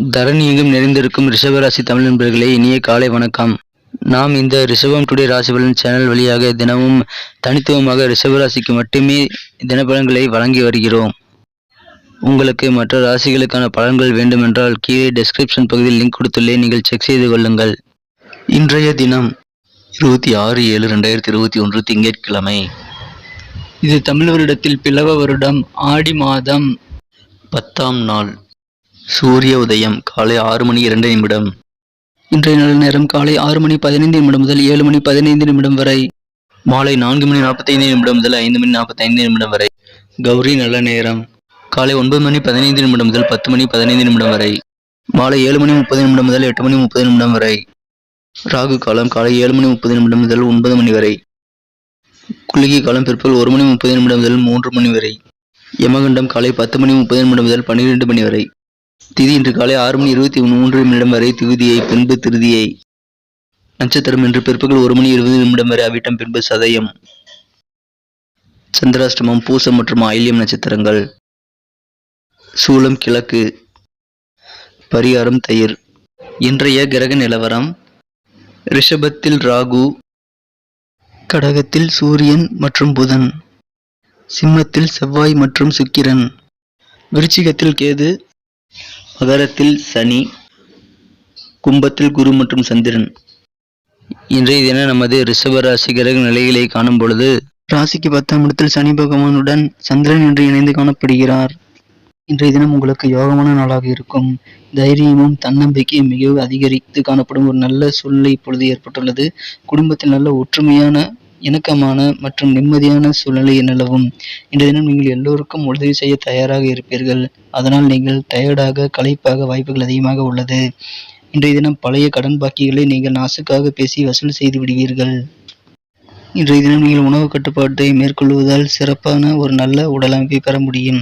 தரணி எங்கும் நிறைந்திருக்கும் ரிஷபராசி தமிழ் நண்பர்களே இனிய காலை வணக்கம். நாம் இந்த ரிஷபம் டுடே ராசி பலன் சேனல் வழியாக தினமும் தனித்துவமாக ரிஷபராசிக்கு மட்டுமே தினப்பலன்களை வழங்கி வருகிறோம். உங்களுக்கு மற்ற ராசிகளுக்கான பலன்கள் வேண்டுமென்றால் கீழே டெஸ்கிரிப்ஷன் பகுதியில் லிங்க் கொடுத்துள்ளேன் நீங்கள் செக் செய்து கொள்ளுங்கள். இன்றைய தினம் இருபத்தி ஆறு ஏழு ரெண்டாயிரத்தி இருபத்தி ஒன்று திங்கட்கிழமை. இது தமிழ் வருடத்தில் பிளவ வருடம் ஆடி மாதம் பத்தாம் நாள். சூரிய உதயம் காலை ஆறு மணி இரண்டு நிமிடம். இன்றைய நல்ல நேரம் காலை ஆறு மணி பதினைந்து நிமிடம் முதல் ஏழு மணி பதினைந்து நிமிடம் வரை. மாலை நான்கு மணி நாற்பத்தைந்து நிமிடம் முதல் ஐந்து மணி நாற்பத்தைந்து நிமிடம் வரை. கௌரி நல்ல நேரம். காலை ஒன்பது மணி பதினைந்து நிமிடம் முதல் பத்து மணி பதினைந்து நிமிடம் வரை. மாலை ஏழு மணி முப்பது நிமிடம் முதல் எட்டு மணி முப்பது நிமிடம் வரை. ராகு காலம் காலை ஏழு மணி முப்பது நிமிடம் முதல் ஒன்பது மணி வரை. குளிகை காலம் பிற்பகல் ஒரு மணி முப்பது நிமிடம் முதல் மூன்று மணி வரை. யமகண்டம் காலை பத்து மணி முப்பது நிமிடம் முதல் பன்னிரெண்டு மணி வரை. திதி இன்று காலை ஆறு மணி இருபத்தி மூன்று நிமிடம் வரை திகுதியை பின்பு திருதியை. நட்சத்திரம் இன்று பிற்பகல் ஒரு மணி இருபது நிமிடம் வரை அவிட்டம் பின்பு சதயம். சந்திராஷ்டமம் பூசம் மற்றும் ஆயில்யம் நட்சத்திரங்கள். சூலம் கிழக்கு. பரிகாரம் தயிர். இன்றைய கிரக நிலவரம் ரிஷபத்தில் ராகு கடகத்தில் சூரியன் மற்றும் புதன் சிம்மத்தில் செவ்வாய் மற்றும் சுக்கிரன் விருச்சிகத்தில் கேது மகரத்தில் சனி கும்பத்தில் குரு மற்றும் சந்திரன். இன்றைய தினம் நமது ரிஷப ராசி கிரக நிலைகளை காணும் பொழுது ராசிக்கு பத்தாம் இடத்தில் சனி பகவானுடன் சந்திரன் என்று இணைந்து காணப்படுகிறார். இன்றைய தினம் உங்களுக்கு யோகமான நாளாக இருக்கும். தைரியமும் தன்னம்பிக்கையும் மிகவும் அதிகரித்து காணப்படும் ஒரு நல்ல சூழ்நிலை இப்பொழுது ஏற்பட்டுள்ளது. குடும்பத்தில் நல்ல ஒற்றுமையான இணக்கமான மற்றும் நிம்மதியான சூழ்நிலை நிலவும். இன்றைய தினம் நீங்கள் எல்லோருக்கும் உதவி செய்ய தயாராக இருப்பீர்கள். அதனால் நீங்கள் டயர்டாக களைப்பாக வாய்ப்புகள் அதிகமாக உள்ளது. இன்றைய தினம் பழைய கடன் பாக்கிகளை நீங்கள் நாசுக்காக பேசி வசூல் செய்து விடுவீர்கள். இன்றைய தினம் நீங்கள் உணவு கட்டுப்பாட்டை மேற்கொள்வதால் சிறப்பான ஒரு நல்ல உடல் அமைப்பை பெற முடியும்.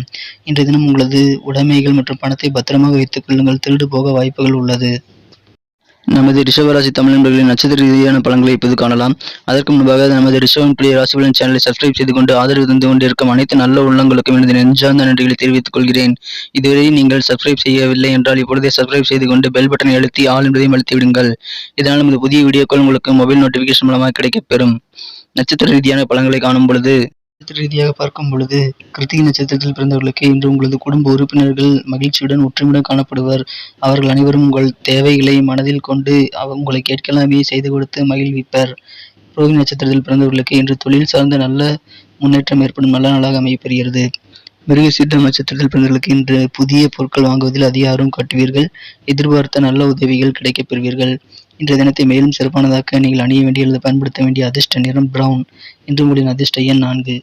இன்றைய தினம் உங்களது உடைமைகள் மற்றும் பணத்தை பத்திரமாக வைத்துக் கொள்ளுங்கள். திருடு போக வாய்ப்புகள் உள்ளது. நமது ரிஷபராசி தமிழ் நண்பர்களின் நட்சத்திர ரீதியான பலன்களை இப்போது காணலாம். அதற்கு முன்பாக நமது ரிஷபம் பிள்ளை ராசிபலன் சேனலை சப்ஸ்கிரைப் செய்து கொண்டு ஆதரவு தந்து கொண்டிருக்கும் அனைத்து நல்ல உள்ளங்களுக்கும் எனது நெஞ்சார்ந்த நன்றிகளை தெரிவித்துக் கொள்கிறேன். இதுவரை நீங்கள் சப்ஸ்கிரைப் செய்யவில்லை என்றால் இப்பொழுதே சப்ஸ்கிரைப் செய்து கொண்டு பெல் பட்டனை அழுத்தி ஆள் என்பதையும் அழுத்தி விடுங்கள். இதனால் நமது புதிய வீடியோக்கள் உங்களுக்கு மொபைல் நோட்டிபிகேஷன் மூலமாக கிடைக்கப்பெறும் நட்சத்திர ரீதியான பலன்களை காணும் பொழுது நட்சத்திர ரீதியாக பார்க்கும் பொழுது கிருத்திகை நட்சத்திரத்தில் பிறந்தவர்களுக்கு இன்று உங்களது குடும்ப உறுப்பினர்கள் மகிழ்ச்சியுடன் ஒற்றுமையுடன் காணப்படுவர். அவர்கள் அனைவரும் உங்கள் தேவைகளை மனதில் கொண்டு அவ- உங்களை கேட்கலாமே செய்து கொடுத்து மகிழ்விப்பர். ரோஹி நட்சத்திரத்தில் பிறந்தவர்களுக்கு இன்று தொழில் சார்ந்த நல்ல முன்னேற்றம் ஏற்படும் நல்ல நாளாக அமையப்பெறுகிறது. மிருகசீட்ட நட்சத்திரத்தில் பிறந்தவர்களுக்கு இன்று புதிய பொருட்கள் வாங்குவதில் அதிக ஆர்வம் காட்டுவீர்கள். எதிர்பார்த்த நல்ல உதவிகள் கிடைக்கப் பெறுவீர்கள். இன்றைய தினத்தை மேலும் சிறப்பானதாக்க நீங்கள் அணிய வேண்டிய அல்லது பயன்படுத்த வேண்டிய அதிர்ஷ்ட நிறம் பிரவுன் இன்று உங்களின் அதிர்ஷ்ட எண் நான்கு.